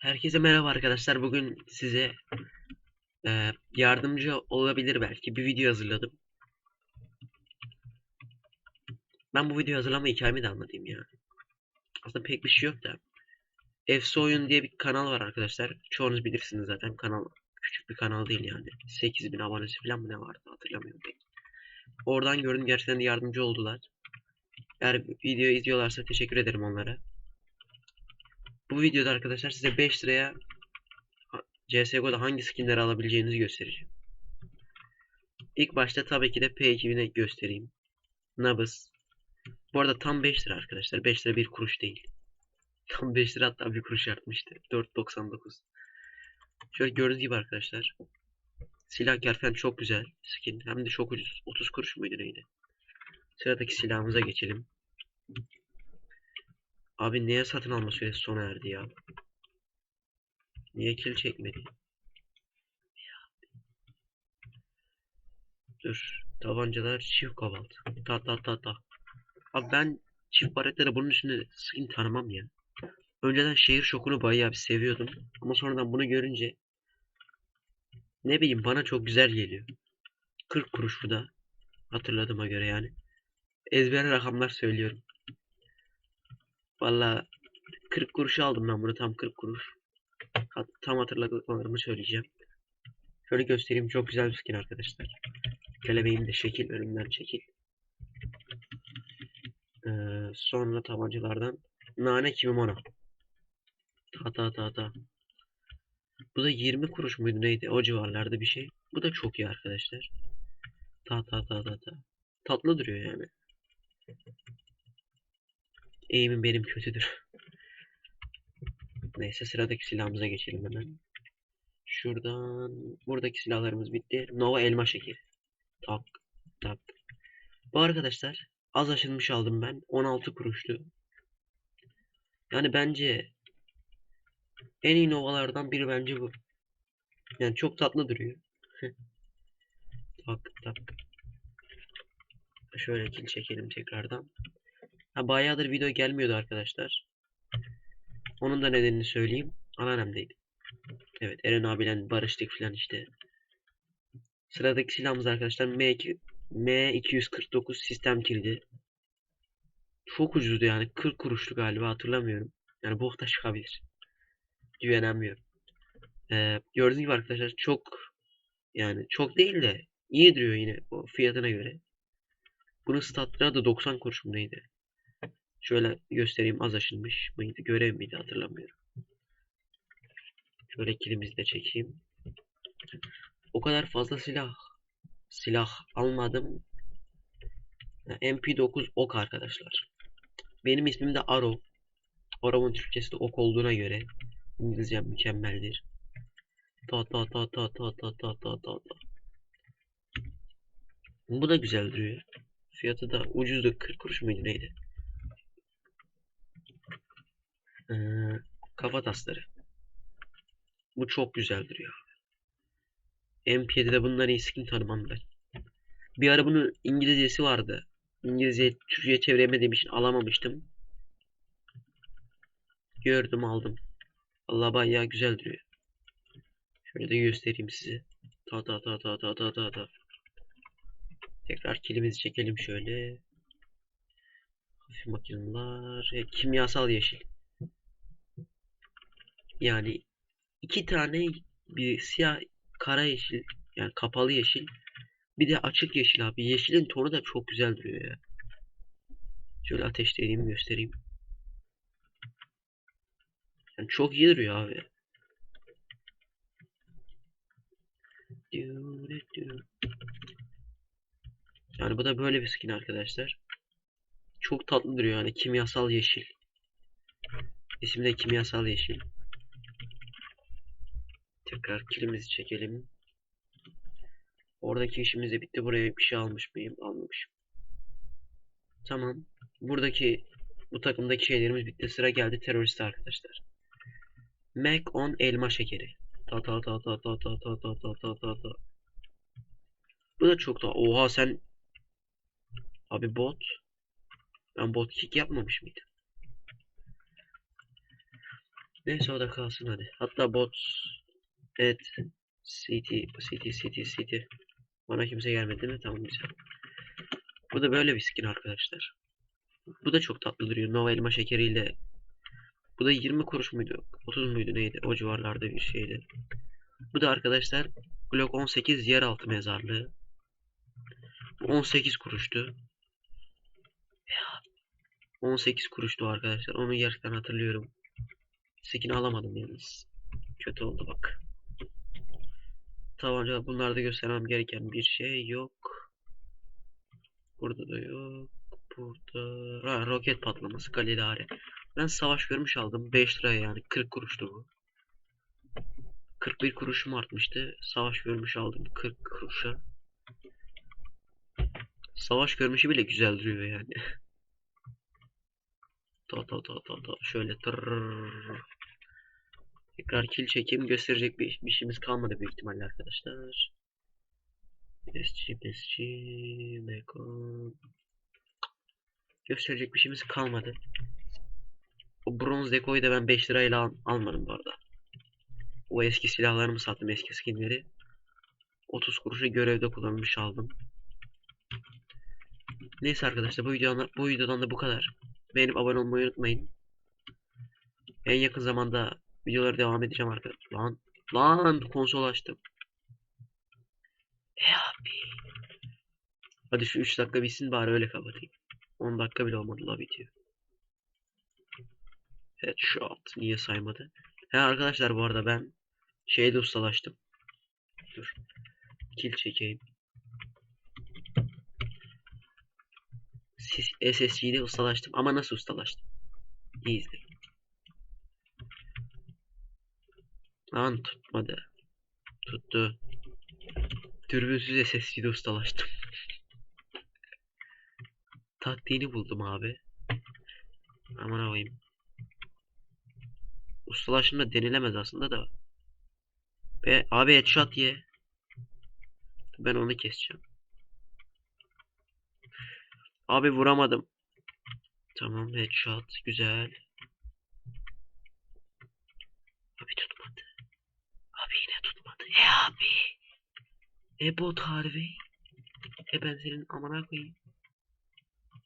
Herkese merhaba arkadaşlar. Bugün size e, yardımcı olabilir belki bir video hazırladım. Ben bu videoyu hazırlama hikayemi de anlatayım ya. Aslında pek bir şey yok da. Efso Oyun diye bir kanal var arkadaşlar. Çoğunuz bilirsiniz zaten. Kanal küçük bir kanal değil yani. 8000 abonesi falan mı ne vardı hatırlamıyorum pek. Oradan gördüm gerçekten de yardımcı oldular. Eğer videoyu izliyorlarsa teşekkür ederim onlara. Bu videoda arkadaşlar size 5 liraya CSGO'da hangi skinleri alabileceğinizi göstereceğim. İlk başta tabii ki de P2000'e göstereyim. Nabız. Bu arada tam 5 lira arkadaşlar. 5 lira bir kuruş değil. Tam 5 lira hatta bir kuruş artmıştı. 4.99. Şöyle gördüğünüz gibi arkadaşlar. Silah gerçekten çok güzel skin. Hem de çok ucuz. 30 kuruş muydu neydi? Sıradaki silahımıza geçelim. Abi niye satın alma süresi sona erdi ya? Niye kill çekmedi? Dur. Tabancalar çift kobalt. Ta ta ta ta. Abi ben çift baretlere bunun üstünde skin tanımam ya. Önceden şehir şokunu bayağı bir seviyordum. Ama sonradan bunu görünce ne bileyim bana çok güzel geliyor. 40 kuruş bu da. Hatırladığıma göre yani. Ezber rakamlar söylüyorum. Valla 40 kuruş aldım ben bunu tam 40 kuruş. Hat tam hatırladıklarımı söyleyeceğim. Şöyle göstereyim çok güzel bir skin arkadaşlar. Kelebeğim de şekil önümden çekil. Ee, sonra tabancalardan nane kimimona. Ta ta ta ta. Bu da 20 kuruş muydu neydi o civarlarda bir şey. Bu da çok iyi arkadaşlar. Ta ta ta ta ta. Tatlı duruyor yani. Eğimim benim kötüdür. Neyse sıradaki silahımıza geçelim hemen. Şuradan buradaki silahlarımız bitti. Nova elma şekeri. Tak tak. Bu arkadaşlar az aşınmış aldım ben. 16 kuruştu. Yani bence en iyi Nova'lardan biri bence bu. Yani çok tatlı duruyor. tak tak. Şöyle kill çekelim tekrardan. Ha bayağıdır video gelmiyordu arkadaşlar. Onun da nedenini söyleyeyim. Anneannemdeydi. Evet Eren abiyle barıştık falan işte. Sıradaki silahımız arkadaşlar M2 M249 sistem kilidi. Çok ucuzdu yani 40 kuruştu galiba hatırlamıyorum. Yani bokta çıkabilir. Güvenemiyorum. Ee, gördüğünüz gibi arkadaşlar çok yani çok değil de iyi duruyor yine o fiyatına göre. Bunun statları da 90 kuruş mu neydi? Şöyle göstereyim az aşınmış mıydı görev miydi hatırlamıyorum. Şöyle kilimizi de çekeyim. O kadar fazla silah silah almadım. MP9 ok arkadaşlar. Benim ismim de Aro. Aro'nun Türkçesi de ok olduğuna göre İngilizcem mükemmeldir. Ta ta ta ta ta ta ta ta ta ta. Bu da güzel duruyor. Fiyatı da ucuzdu 40 kuruş muydu neydi? Ee, kafa tasları. Bu çok güzel duruyor. MP7'de bundan iyi skin tanımam ben. Bir ara bunun İngilizcesi vardı. İngilizce Türkçe'ye çeviremediğim için alamamıştım. Gördüm aldım. Allah bayağı güzel duruyor. Şöyle de göstereyim size. Ta ta ta ta ta ta ta ta. Tekrar kilimizi çekelim şöyle. Hafif makineler. E, kimyasal yeşil. Yani iki tane bir siyah kara yeşil yani kapalı yeşil bir de açık yeşil abi. Yeşilin tonu da çok güzel duruyor ya. Şöyle ateşleyeyim göstereyim. Yani çok iyi duruyor abi. Yani bu da böyle bir skin arkadaşlar. Çok tatlı duruyor yani kimyasal yeşil. İsmi de kimyasal yeşil. Tekrar kilimizi çekelim. Oradaki işimiz de bitti. Buraya bir şey almış mıyım? Almamışım. Tamam. Buradaki bu takımdaki şeylerimiz bitti. Sıra geldi terörist arkadaşlar. Mac on elma şekeri. Ta ta ta ta ta ta ta ta ta ta ta ta. Bu da çok da. Oha sen Abi bot. Ben bot kick yapmamış mıydım? Neyse o da kalsın hadi. Hatta bot et city city city city. Bana kimse gelmedi mi? Tamam güzel. Bu da böyle bir skin arkadaşlar. Bu da çok tatlı duruyor. Nova elma şekeriyle. Bu da 20 kuruş muydu? 30 muydu neydi? O civarlarda bir şeydi. Bu da arkadaşlar Glock 18 yeraltı mezarlığı. Bu 18 kuruştu. 18 kuruştu arkadaşlar. Onu gerçekten hatırlıyorum. Skin alamadım yalnız. Kötü oldu bak. Tabanca bunlarda göstermem gereken bir şey yok. Burada da yok. Burada ha, roket patlaması Galilare. Ben savaş görmüş aldım. 5 liraya yani 40 kuruştu bu. 41 kuruşum artmıştı. Savaş görmüş aldım 40 kuruşa. Savaş görmüşü bile güzel duruyor yani. ta ta ta ta ta şöyle tırrrr. Tekrar kill çekeyim gösterecek bir, bir işimiz kalmadı büyük ihtimalle arkadaşlar. SG, SG, Mekon. Gösterecek bir şeyimiz kalmadı. O bronz dekoyu da ben 5 lirayla al almadım bu arada. O eski silahlarımı sattım eski skinleri. 30 kuruşa görevde kullanmış aldım. Neyse arkadaşlar bu videodan, bu videodan da bu kadar. Beğenip abone olmayı unutmayın. En yakın zamanda videolara devam edeceğim arkadaşlar. Lan lan konsol açtım. E abi. Hadi şu 3 dakika bitsin bari öyle kapatayım. 10 dakika bile olmadı la bitiyor. Headshot niye saymadı? He arkadaşlar bu arada ben şeyde ustalaştım. Dur. Kill çekeyim. SSG'de ustalaştım ama nasıl ustalaştım? İyi izleyin. Lan tutmadı. Tuttu. Dürbünsüz SSG'de ustalaştım. Taktiğini buldum abi. Aman avayım. Ustalaşımda denilemez aslında da. Be abi headshot ye. Ben onu keseceğim. Abi vuramadım. Tamam headshot güzel. Abi tutmadı. Abi yine tutmadı. E abi. E bot harbi. E ben senin amına koyayım.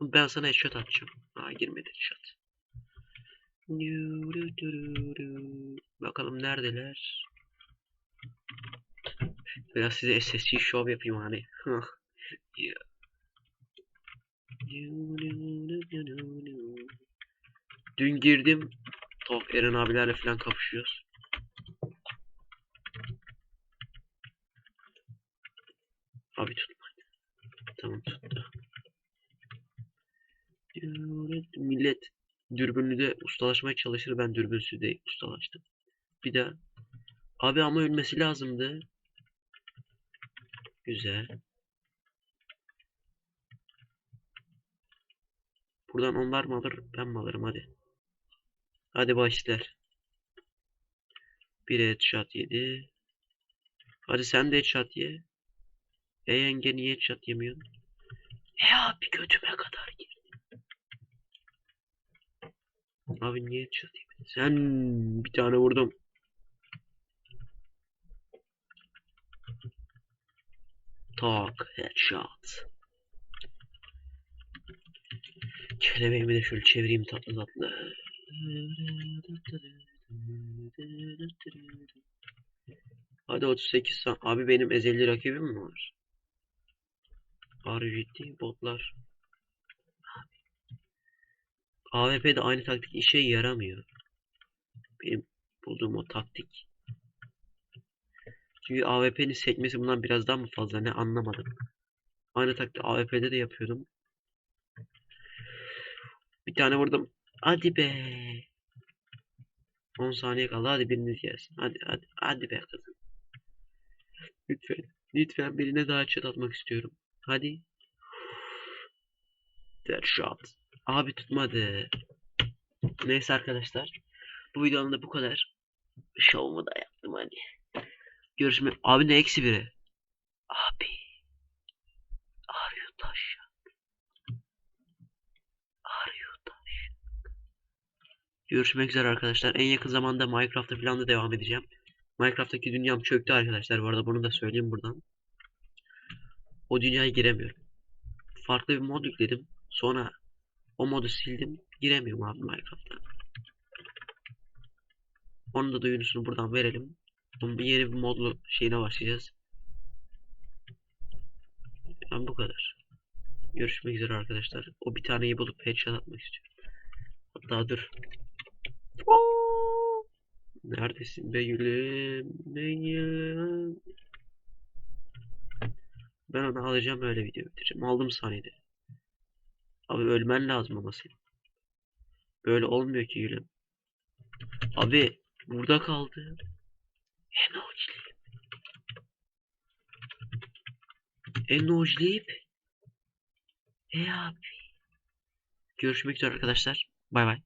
Ben sana headshot atacağım. Aa girmedi headshot. Bakalım neredeler? Biraz size SSC show yapayım hani. Dün girdim. Top Eren abilerle falan kapışıyoruz. Abi tutmadı. Tamam tuttu. Millet dürbünlü de ustalaşmaya çalışır. Ben dürbünsüz de ustalaştım. Bir daha. Abi ama ölmesi lazımdı. Güzel. Buradan onlar mı alır ben mi alırım hadi. Hadi başlar. Bir headshot yedi. Hadi sen de headshot ye. E yenge niye headshot yemiyorsun? E abi götüme kadar girdi. Abi niye yemedin? Sen bir tane vurdum. Tak headshot. Kelebeğimi de şöyle çevireyim tatlı tatlı. Hadi 38 san. Abi benim ezeli rakibim mi var? Harbi ciddi botlar. AWP'de aynı taktik işe yaramıyor. Benim bulduğum o taktik. Çünkü AWP'nin sekmesi bundan biraz daha mı fazla ne anlamadım. Aynı taktik AWP'de de yapıyordum. Bir tane vurdum. Hadi be. 10 saniye kaldı. Hadi biriniz gelsin. Hadi hadi. Hadi be kızım. Lütfen. Lütfen birine daha chat atmak istiyorum. Hadi. Dead shot. Abi tutmadı. Neyse arkadaşlar. Bu videonun da bu kadar. Şovumu da yaptım hadi. Görüşmek. Abi ne eksi biri? Abi. Arıyor taş. Görüşmek üzere arkadaşlar. En yakın zamanda Minecraft'ta falan da devam edeceğim. Minecraft'taki dünyam çöktü arkadaşlar. Bu arada bunu da söyleyeyim buradan. O dünyaya giremiyorum. Farklı bir mod yükledim. Sonra o modu sildim. Giremiyorum abi Minecraft'a. Onun da duyurusunu buradan verelim. Bir yeni bir modlu şeyine başlayacağız. Ben bu kadar. Görüşmek üzere arkadaşlar. O bir taneyi bulup headshot atmak istiyorum. Hatta dur. Neredesin be gülüm? Be gülüm. Ben onu alacağım öyle video bitireceğim. Aldım saniyede. Abi ölmen lazım ama senin. Böyle olmuyor ki gülüm. Abi burada kaldı. Enojlip. Enojlip. E abi. Görüşmek üzere arkadaşlar. Bay bay.